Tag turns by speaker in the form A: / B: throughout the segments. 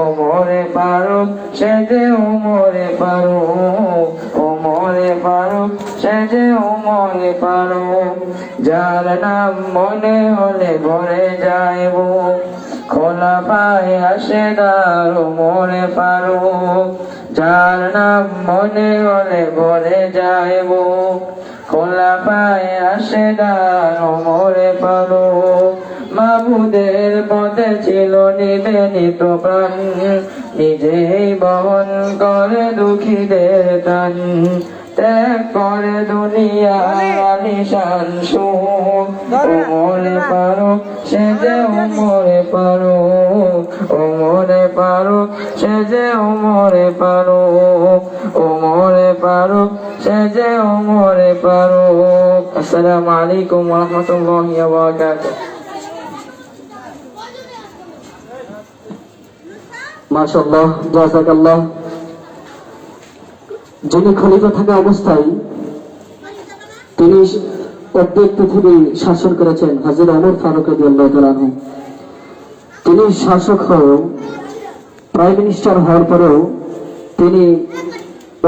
A: ওমরে ফারুক, সে যে ওমরে ফারুক ওমরে ফারুক, সে যে ওমরে ফারুক, যার নাম মনে হলে ভরে যায় বুক খোলা পায়ে আসে দার ওমরে ফারুক, যার নাম মনে হলে ভরে যায় বুক খোলা পায়ে আসে দার ওমরে ফারুক, মাবুদের পথে ছিল নিবেদিত প্রাণ। নিজেই বহন করে দুঃখীদের টান ত্যাগ করে দুনিয়া আলিশান সুখ। ওমরে পারো সে যে ওমরে পারো ওমরে পারো সে যে ওমরে পারো ওমরে পারো সে যে ওমরে পারো আসসালামু আলাইকুম ওয়া রাহমাতুল্লাহি ওয়া বারাকাতুহু
B: জাজাকাল্লাহ যিনি খলিফা থাকা অবস্থায় তিনি অর্ধেক পৃথিবী শাসন করেছেন হাজির অমর ফারুক রাদিয়াল্লাহু তিনি শাসক হয়েও, প্রাইম মিনিস্টার হওয়ার পরেও তিনি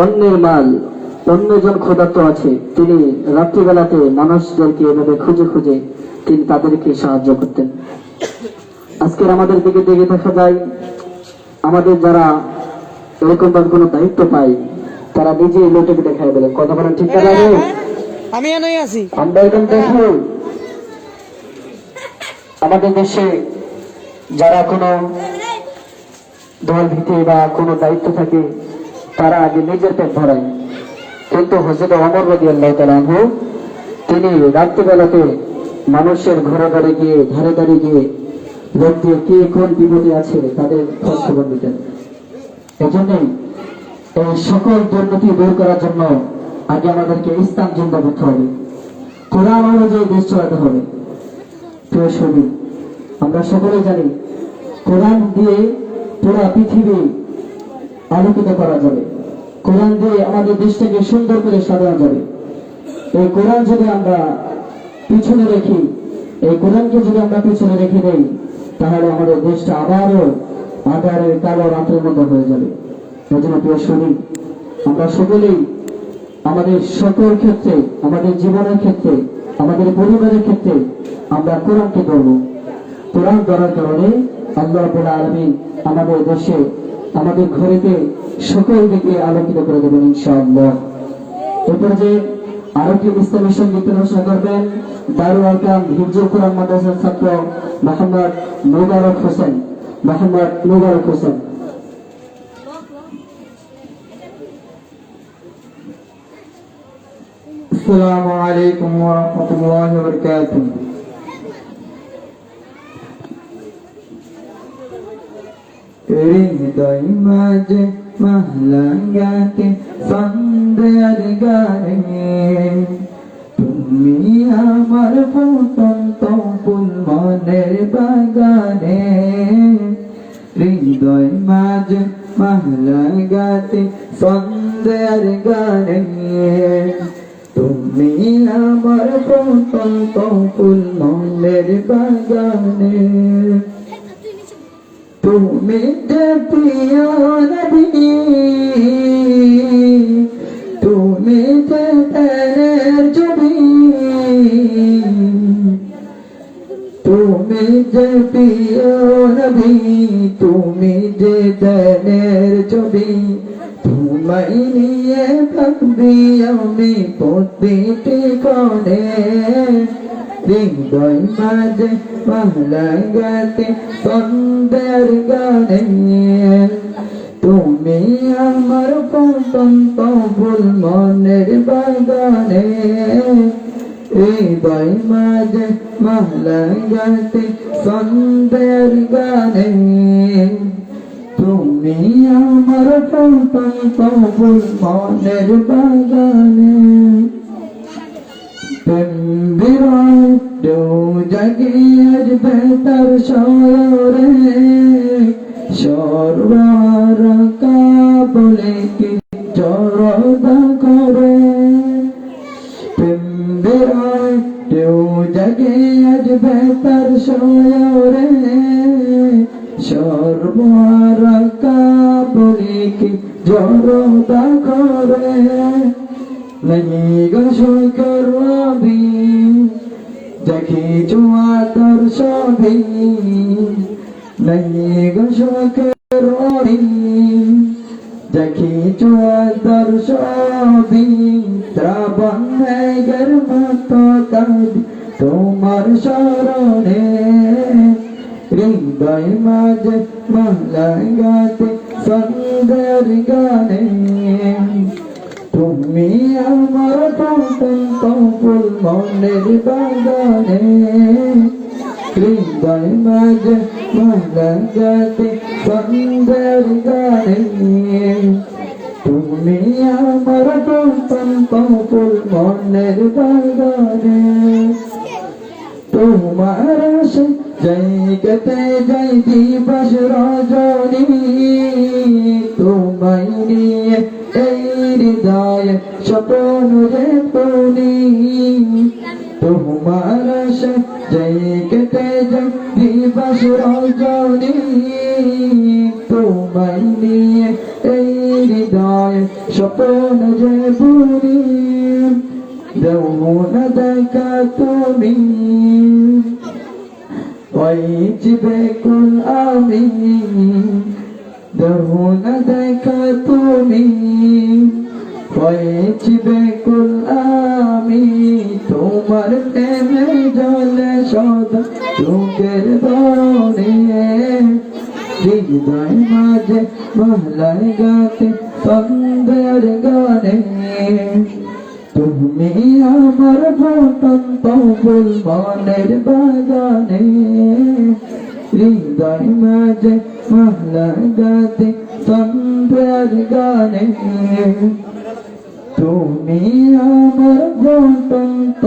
B: অন্যের মাল, অন্যজন ক্ষুধার্ত আছে, তিনি রাত্রিবেলাতে মানুষদেরকে এভাবে খুঁজে খুঁজে তিনি তাদেরকে সাহায্য করতেন। আজকের আমাদের দিকে দিকে দেখা যায়, আমাদের যারা এরকমভাবে কোনো দায়িত্ব পায় তারা নিজে লোকটাকে দেখায় বলে। কথা বলেন ঠিক না
C: আমি এনই আছি।
B: আমরা এরকম দেখি আমাদের দেশে যারা কোনো দল ভিত্তি বা কোনো দায়িত্ব থাকে তারা আগে নিজের পেট ভরায়। কিন্তু হজরত অমর রদি আল্লাহ তালাহু তিনি রাত্রিবেলাতে মানুষের ঘরে ঘরে গিয়ে ধারে ধারে গিয়ে লোক দিয়ে কে কোন বিপদে আছে তাদের খোঁজ খবর দিতেন এজন্যই এই সকল দুর্নীতি দূর করার জন্য আগে আমাদেরকে ইসলাম জিন্দা করতে হবে। কোরআন অনুযায়ী দেশ চালাতে হবে। প্রিয় ছবি আমরা সকলে জানি, কোরআন দিয়ে পুরো পৃথিবী আলোকিত করা যাবে। কোরআন দিয়ে আমাদের দেশটাকে সুন্দর করে সাজানো যাবে। এই কোরআন যদি আমরা পিছনে রেখি, এই কোরআনকে যদি আমরা পিছনে রেখে দেই, তাহলে আমাদের দেশটা আবারও আধারের কালো রাতের মতো হয়ে যাবে। আমরা সকলেই আমাদের সকল ক্ষেত্রে, আমাদের জীবনের ক্ষেত্রে, আমাদের পরিবারের ক্ষেত্রে আমরা কোরআনকে ধরব কোরআন ধরার কারণে আল্লাহ আলামিন আমাদের দেশে, আমাদের ঘরেতে সকল দিকে আলোকিত করে দেবেন ইনশাআল্লাহ। এরপরে যে আরেকটি ইসলামী সংগীত রচনা করবেন দারুল আলকাম হিফজুল কোরআন মাদ্রাসার ছাত্র মোহাম্মদ মুবারক হোসেন। মোহাম্মদ মুবারক হোসেন।
A: السلام عليكم ورحمة الله وبركاته হৃদয় মাঝে মাহলাঙ্গাতে সন্দেয়ার গানে তুমি আমার ফুটন্ত ফুল মনের বাগানে হৃদয় মাঝে মাহলাঙ্গাতে সন্দেয়ার গানে তুমি আমার ফুটন্ত ফুল মনের বাগানে। তুমি যে প্রিয় নবী। তুমি যে তেরের ছবি। তুমি যে প্রিয় তুমি যে তেরের ছবি। তোমায় নিয়ে ভাবি আমি প্রতিটি কোণে হৃদয় মাঝে মাহলাগাতে সন্ধ্যার গানে তুমি আমার পতন্ত ফুল মনের বাগানে হৃদয় মাঝে মাহলাগাতে সন্ধ্যার গানে তুমি আমার পতন্ত ফুল মনের বাগানে। জাগিয়ার বেতার সরে সর্বার কাবলে কি চরদা করে। পিম্বিরায় কেউ জাগে আজ বেতার সরে সর্বরাকা বলিকে জড়তা করে। নেগা শঙ্কর দেখি চুয়াতর সভি নেগা শঙ্কর দেখি চুয়াতর সভি ত্রাবণ গর্ভ তো তোমার শরণে। হৃদয় মাঝে মালাগাতে সুন্দর গানে তুমি আমার পতন্ত ফুল মনের বাগানে হৃদয় মাঝে মালাগাতে সুন্দর গানে তুমি আমার পতন্ত ফুল মনের বাগানে তোমার আশে জায়গাতে যাই দিবস রজনী, তোমায় নিয়ে এই হৃদয় স্বপ্ন রে পুনি তোমার আশে জায়গাতে যাই দিবস রজনী, তোমায় নিয়ে এই হৃদয় স্বপ্ন যে পুনি দেওন দেখা তুমি। ওইজিবে কুল আমি দেওন দেখা তুমি। ওইজিবে কুল আমি, তোমার প্রেমে জলে সদা লোকের দরণে হৃদয় মাঝে মহলায় গাতে সুন্দর গানে। তুমি আমার ফটন্ত ফুল মনের বাগানে হৃদয় মাঝে মহলা গাতে সুন্দর গানে। তুমি আমার ফটন্ত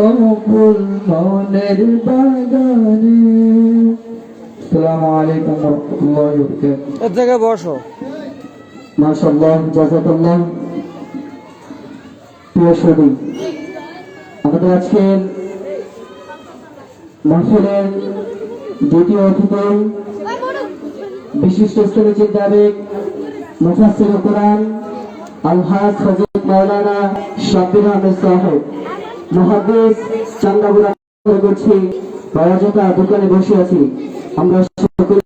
A: ফুল মনের বাগানে। আসসালামু আলাইকুম ওয়া রাহমাতুল্লাহি ওয়া বারাকাতুহু।
C: এক জায়গায় বসো।
B: মাশাআল্লাহ জাযাকাল্লাহ প্রিয় সুদী আমাদের আজকের মাহফিলের দ্বিতীয় অতিথি, বিশিষ্ট ইসলামী চিন্তাবিদ মুফাসসির কোরআন, আলহাজ হযরত মাওলানা শাব্বির আহমেদ সাহেব, মুহাদ্দিস চান্দাবুরা করছি বারাজাতা দোকানে বসে আছি। আমরা সকলে